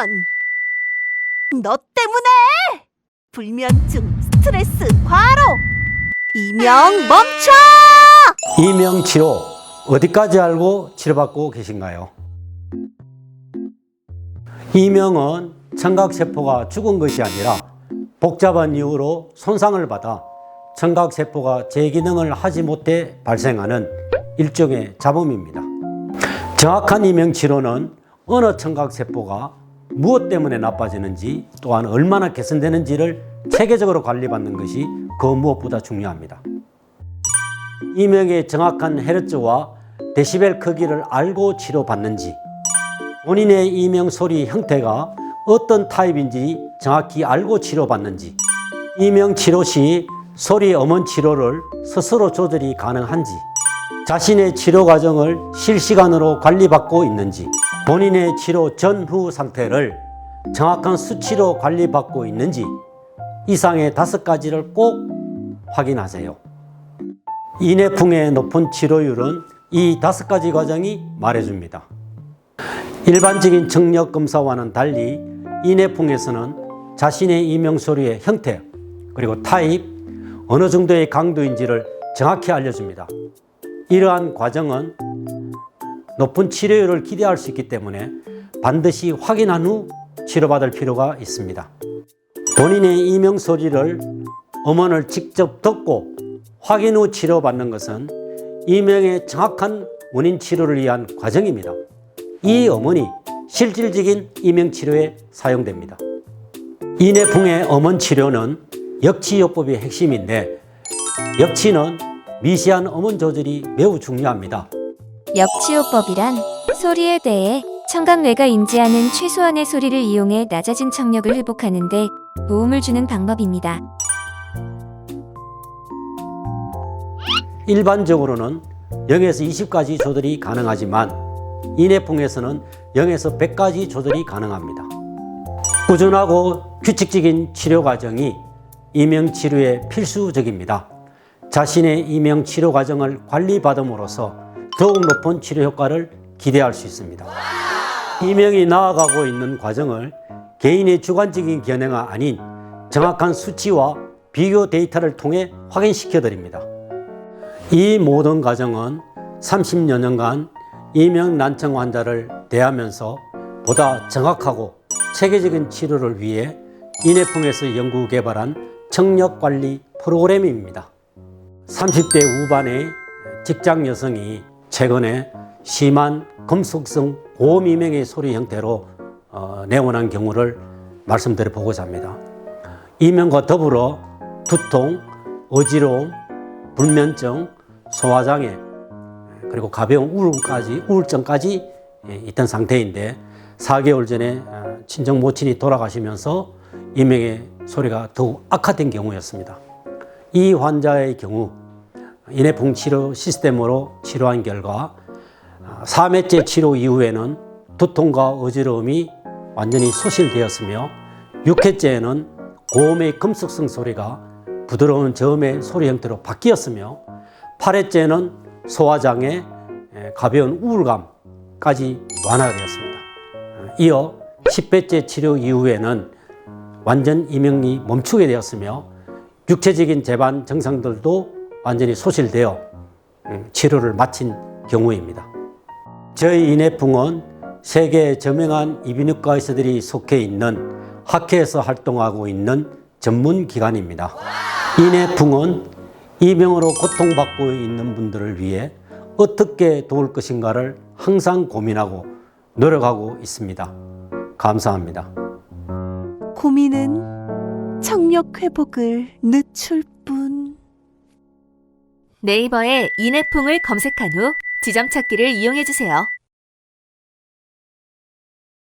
이런! 너 때문에! 불면증, 스트레스, 과로! 이명 멈춰! 이명 치료 어디까지 알고 치료받고 계신가요? 이명은 청각세포가 죽은 것이 아니라 복잡한 이유로 손상을 받아 청각세포가 제 기능을 하지 못해 발생하는 일종의 잡음입니다. 정확한 이명 치료는 어느 청각세포가 무엇 때문에 나빠지는지 또한 얼마나 개선되는지를 체계적으로 관리받는 것이 그 무엇보다 중요합니다. 이명의 정확한 헤르츠와 데시벨 크기를 알고 치료받는지 본인의 이명 소리 형태가 어떤 타입인지 정확히 알고 치료받는지 이명 치료 시 소리 음원 치료를 스스로 조절이 가능한지 자신의 치료 과정을 실시간으로 관리받고 있는지 본인의 치료 전후 상태를 정확한 수치로 관리받고 있는지 이상의 다섯 가지를 꼭 확인하세요. 인해풍의 높은 치료율은 이 다섯 가지 과정이 말해줍니다. 일반적인 청력 검사와는 달리 인해풍에서는 자신의 이명소리의 형태 그리고 타입 어느 정도의 강도인지를 정확히 알려줍니다. 이러한 과정은 높은 치료율을 기대할 수 있기 때문에 반드시 확인한 후 치료받을 필요가 있습니다. 본인의 이명 소리를 음원을 직접 듣고 확인 후 치료받는 것은 이명의 정확한 원인 치료를 위한 과정입니다. 이 음원이 실질적인 이명 치료에 사용됩니다. 인해풍의 음원 치료는 역치요법의 핵심인데 역치는 미세한 음원 조절이 매우 중요합니다. 역치요법이란 소리에 대해 청각뇌가 인지하는 최소한의 소리를 이용해 낮아진 청력을 회복하는 데 도움을 주는 방법입니다. 일반적으로는 0에서 20까지 조절이 가능하지만 인해풍에서는 0에서 100까지 조절이 가능합니다. 꾸준하고 규칙적인 치료 과정이 이명 치료에 필수적입니다. 자신의 이명 치료 과정을 관리받음으로써 더욱 높은 치료 효과를 기대할 수 있습니다. 이명이 나아가고 있는 과정을 개인의 주관적인 견해가 아닌 정확한 수치와 비교 데이터를 통해 확인시켜 드립니다. 이 모든 과정은 30여 년간 이명 난청 환자를 대하면서 보다 정확하고 체계적인 치료를 위해 인해풍에서 연구 개발한 청력 관리 프로그램입니다. 30대 후반의 직장 여성이 최근에 심한 금속성 고미명의 소리 형태로 어, 내원한 경우를 말씀드려 보고자 합니다. 이명과 더불어 두통, 어지러움, 불면증, 소화장애 그리고 가벼운 우울까지 우울증까지 예, 있던 상태인데 4개월 전에 어, 친정 모친이 돌아가시면서 이명의 소리가 더욱 악화된 경우였습니다. 이 환자의 경우 인해풍 치료 시스템으로 치료한 결과 3회째 치료 이후에는 두통과 어지러움이 완전히 소실되었으며 6회째에는 고음의 금속성 소리가 부드러운 저음의 소리 형태로 바뀌었으며 8회째는 소화장애, 가벼운 우울감까지 완화되었습니다. 이어 10회째 치료 이후에는 완전 이명이 멈추게 되었으며 육체적인 재반 증상들도 완전히 소실되어 음, 치료를 마친 경우입니다. 저희 인해풍은 세계 저명한 이비인후과 의사들이 속해 있는 학회에서 활동하고 있는 전문 기관입니다. 인해풍은 이병으로 고통받고 있는 분들을 위해 어떻게 도울 것인가를 항상 고민하고 노력하고 있습니다. 감사합니다. 고민은 청력 회복을 늦출 뿐. 네이버에 인해풍을 검색한 후 지점 찾기를 이용해 주세요.